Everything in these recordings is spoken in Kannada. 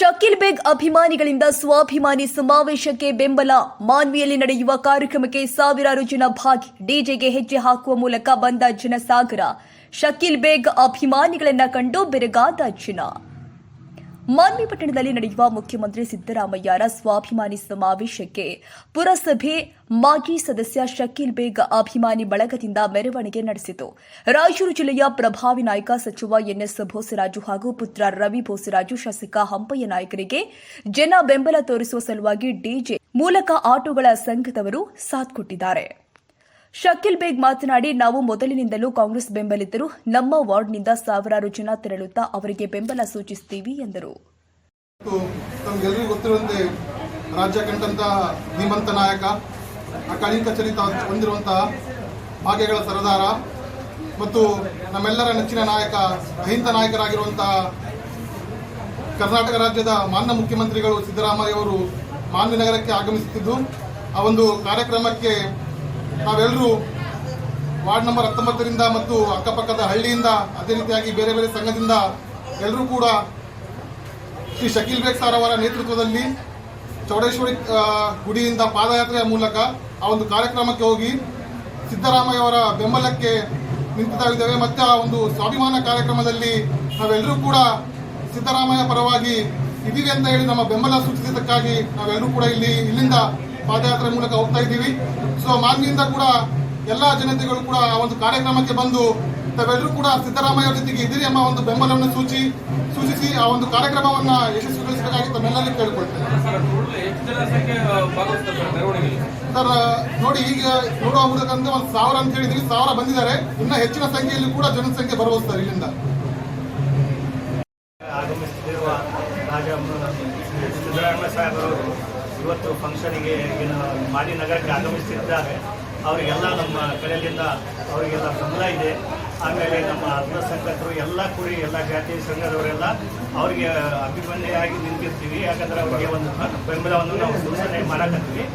ಶಕೀಲ್ ಬೇಗ್ ಅಭಿಮಾನಿಗಳಿಂದ ಸ್ವಾಭಿಮಾನಿ ಸಮಾವೇಶಕ್ಕೆ ಬೆಂಬಲ. ಮಾನ್ವಿಯಲ್ಲಿ ನಡೆಯುವ ಕಾರ್ಯಕ್ರಮಕ್ಕೆ ಸಾವಿರಾರು ಜನ ಭಾಗಿ. ಡಿಜೆಗೆ ಹೆಜ್ಜೆ ಹಾಕುವ ಮೂಲಕ ಬಂದ ಜನಸಾಗರ. ಶಕೀಲ್ ಬೇಗ್ ಅಭಿಮಾನಿಗಳನ್ನ ಕಂಡು ಬೆರಗಾದ ಜನ. ಮಾನ್ವಿ ಪಟ್ಟಣದಲ್ಲಿ ನಡೆಯುವ ಮುಖ್ಯಮಂತ್ರಿ ಸಿದ್ದರಾಮಯ್ಯರ ಸ್ವಾಭಿಮಾನಿ ಸಮಾವೇಶಕ್ಕೆ ಪುರಸಭೆ ಮಾಜಿ ಸದಸ್ಯ ಶಕೀಲ್ ಬೇಗ್ ಅಭಿಮಾನಿ ಬಳಗದಿಂದ ಮೆರವಣಿಗೆ ನಡೆಸಿತು. ರಾಯಚೂರು ಜಿಲ್ಲೆಯ ಪ್ರಭಾವಿ ನಾಯಕ ಸಚಿವ ಎನ್ಎಸ್ ಭೋಸರಾಜು ಹಾಗೂ ಪುತ್ರ ರವಿ ಭೋಸರಾಜು ಶಾಸಕ ಹಂಪಯ್ಯ ನಾಯಕರಿಗೆ ಜನ ಬೆಂಬಲ ತೋರಿಸುವ ಸಲುವಾಗಿ ಡಿಜೆ ಮೂಲಕ ಆಟೋಗಳ ಸಂಘದವರು ಸಾಥ್ ಕೊಟ್ಟಿದ್ದಾರೆ. ಶಕೀಲ್ ಬೇಗ್ ಮಾತನಾಡಿ, ನಾವು ಮೊದಲಿನಿಂದಲೂ ಕಾಂಗ್ರೆಸ್ ಬೆಂಬಲಿತರು. ನಮ್ಮ ವಾರ್ಡ್ನಿಂದ ಸಾವಿರಾರು ಜನ ತೆರಳುತ್ತಾ ಅವರಿಗೆ ಬೆಂಬಲ ಸೂಚಿಸುತ್ತೀವಿ ಎಂದರು. ರಾಜ್ಯ ಕಂಡಂತಹ ಧೀಮಂತ ನಾಯಕ ಅಕಾಲಿಕ ಚರಿತ ಹೊಂದಿರುವಂತಹ ಭಾಗ್ಯಗಳ ಸರದಾರ ಮತ್ತು ನಮ್ಮೆಲ್ಲರ ನೆಚ್ಚಿನ ನಾಯಕ, ಅಹಿಂದ ನಾಯಕರಾಗಿರುವಂತಹ ಕರ್ನಾಟಕ ರಾಜ್ಯದ ಮಾನ್ಯ ಮುಖ್ಯಮಂತ್ರಿಗಳು ಸಿದ್ದರಾಮಯ್ಯ ಅವರು ಮಾನ್ಯ ನಗರಕ್ಕೆ ಆಗಮಿಸುತ್ತಿದ್ದು, ಆ ಒಂದು ಕಾರ್ಯಕ್ರಮಕ್ಕೆ ನಾವೆಲ್ಲರೂ ವಾರ್ಡ್ ನಂಬರ್ ಹತ್ತೊಂಬತ್ತರಿಂದ ಮತ್ತು ಅಕ್ಕಪಕ್ಕದ ಹಳ್ಳಿಯಿಂದ, ಅದೇ ರೀತಿಯಾಗಿ ಬೇರೆ ಬೇರೆ ಸಂಘದಿಂದ ಎಲ್ಲರೂ ಕೂಡ ಶ್ರೀ ಶಕೀಲ್ ಬೇಗ್ ಸರ್ ಅವರ ನೇತೃತ್ವದಲ್ಲಿ ಚೌಡೇಶ್ವರಿ ಗುಡಿಯಿಂದ ಪಾದಯಾತ್ರೆಯ ಮೂಲಕ ಆ ಒಂದು ಕಾರ್ಯಕ್ರಮಕ್ಕೆ ಹೋಗಿ ಸಿದ್ದರಾಮಯ್ಯ ಅವರ ಬೆಂಬಲಕ್ಕೆ ನಿಂತಿದ್ದಾಗಿದ್ದೇವೆ. ಮತ್ತು ಆ ಒಂದು ಸ್ವಾಭಿಮಾನ ಕಾರ್ಯಕ್ರಮದಲ್ಲಿ ನಾವೆಲ್ಲರೂ ಕೂಡ ಸಿದ್ದರಾಮಯ್ಯ ಪರವಾಗಿ ಇದೀವಿ ಅಂತ ಹೇಳಿ ನಮ್ಮ ಬೆಂಬಲ ಸೂಚಿಸಿದ್ದಕ್ಕಾಗಿ ನಾವೆಲ್ಲರೂ ಕೂಡ ಇಲ್ಲಿ, ಇಲ್ಲಿಂದ ಪಾದಯಾತ್ರೆ ಮೂಲಕ ಹೋಗ್ತಾ ಇದ್ದೀವಿ. ಸೊ ಮಾನ್ಯಿಂದ ಕೂಡ ಎಲ್ಲ ಜನತೆಗಳು ಕೂಡ ಆ ಒಂದು ಕಾರ್ಯಕ್ರಮಕ್ಕೆ ಬಂದು ತಾವೆಲ್ಲರೂ ಕೂಡ ಸಿದ್ದರಾಮಯ್ಯ ಜೊತೆಗೆ ಇದ್ದೀರಿ ಎಂಬ ಒಂದು ಬೆಂಬಲವನ್ನು ಸೂಚಿ, ಸೂಚಿಸಿ ಆ ಒಂದು ಕಾರ್ಯಕ್ರಮವನ್ನ ಯಶಸ್ವಿಗೊಳಿಸಬೇಕಾಗಿ ತಮ್ಮೆಲ್ಲರೂ ಕೇಳಿಕೊಳ್ತೇನೆ. ಸರ್ ನೋಡಿ ಈಗ ನೋಡುವ ಮೂಲಕ ಒಂದು ಸಾವಿರ ಅಂತ ಹೇಳಿದ್ರಿ ಸಾವಿರ ಬಂದಿದ್ದಾರೆ. ಇನ್ನ ಹೆಚ್ಚಿನ ಸಂಖ್ಯೆಯಲ್ಲಿ ಕೂಡ ಜನಸಂಖ್ಯೆ ಬರಬಹುದು ಸರ್ ಇಲ್ಲಿಂದ ಸಿದ್ದರಾಮಯ್ಯ ಸಾಹೇಬರು ಇವತ್ತು ಫಂಕ್ಷನಿಗೆ ಮಾಲಿ ನಗರಕ್ಕೆ ಆಗಮಿಸುತ್ತಿದ್ದಾರೆ ಅವರಿಗೆಲ್ಲ ನಮ್ಮ ಕಡೆಯಿಂದ ಅವರಿಗೆಲ್ಲ ಬೆಂಬಲ ಇದೆ. ಆಮೇಲೆ ನಮ್ಮ ಅಲ್ಪಸಂಖ್ಯಾತರು ಎಲ್ಲ ಕೂಡಿ, ಎಲ್ಲ ಜಾತಿ ಸಂಘದವರೆಲ್ಲ ಅವರಿಗೆ ಅಭಿಮನ್ಯಾಗಿ ನಿಂತಿರ್ತೀವಿ. ಯಾಕಂದ್ರೆ ಅವರಿಗೆ ಒಂದು ಬೆಂಬಲವನ್ನು ನಾವು ಸೂಚನೆ ಮಾಡಕತ್ತೀವಿ.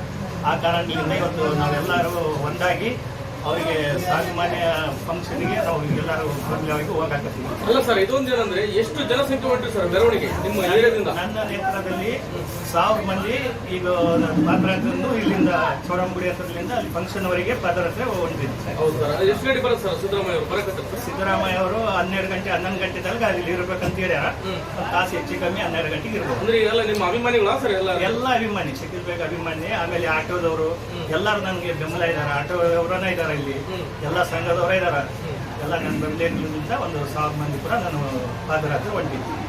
ಆ ಕಾರಣದಿಂದ ಇವತ್ತು ನಾವೆಲ್ಲರೂ ಒಂದಾಗಿ ಅವರಿಗೆ ಸಾಮಾನ್ಯ ಫಂಕ್ಷನ್ಗೆ ನಾವು ಎಲ್ಲರೂ ಬೆಂಬಲವಾಗಿ ಹೋಗಾಕತ್ತೀವಿ ಅಲ್ಲ ಸರ್ ಇದೊಂದು ಏನಂದ್ರೆ ಎಷ್ಟು ಜನಸಂಖ್ಯೆ ಹೊಂಟ್ರಿ ಸರ್ ಮೆರವಣಿಗೆ ನಿಮ್ಮ ಏರಿಯಾದಿಂದ? ನನ್ನ ನೇತೃತ್ವದಲ್ಲಿ ಸಾವಿರ ಮಂದಿ ಈಗ ಪಾದಯಾತ್ರೆಯನ್ನು ಇಲ್ಲಿಂದ ಚೌರಂಗುಡಿ ಹತ್ರದಿಂದ ಅಲ್ಲಿ ಫಂಕ್ಷನ್ ವರೆಗೆ ಪಾದಯಾತ್ರೆ ಹೊಂದಿದೆ. ಸರ್. ಹೌದು ಸರ್ ಎಷ್ಟು ಗಂಟೆ ಬರುತ್ತೆ ಸರ್ ಸಿದ್ದರಾಮಯ್ಯ ಅವರು? ಬರಕತ್ತಾರೆ ಸಿದ್ದರಾಮಯ್ಯ ಅವರು ಹನ್ನೆರಡು ಗಂಟೆ ಹನ್ನೊಂದು ಗಂಟೆ ತನಕ ಅಲ್ಲಿ ಇರ್ಬೇಕಂತ ಹೇಳ್ಯಾರ. ತಾಸು ಹೆಚ್ಚು ಕಮ್ಮಿ ಹನ್ನೆರಡು ಗಂಟೆಗೆ ಇರ್ಬೋದು. ಅಂದ್ರೆ ಎಲ್ಲ ನಿಮ್ಮ ಅಭಿಮಾನಿಗಳ ಸರ್ ಎಲ್ಲ? ಎಲ್ಲ ಅಭಿಮಾನಿ ಶಕೀಲ್ ಬೇಗ ಅಭಿಮಾನಿ ಆಮೇಲೆ ಆಟೋದವರು ಎಲ್ಲರೂ ನನಗೆ ಬೆಂಬಲ ಇದ್ದಾರೆ ಆಟೋ ಅವರನ್ನ ಇದ್ದಾರೆ ಇಲ್ಲಿ. ಎಲ್ಲ ಸಂಘದವರೇ ಇದ್ದಾರೆ ಎಲ್ಲ ನನ್ನ ಬೆಂಗಳೂರಿನಿಂದ ಒಂದು ಸಾವಿರ ಮಂದಿ ಕೂಡ ನಾನು ಪಾದಯಾತ್ರೆ ಹೊಂಟಿದ್ದೀನಿ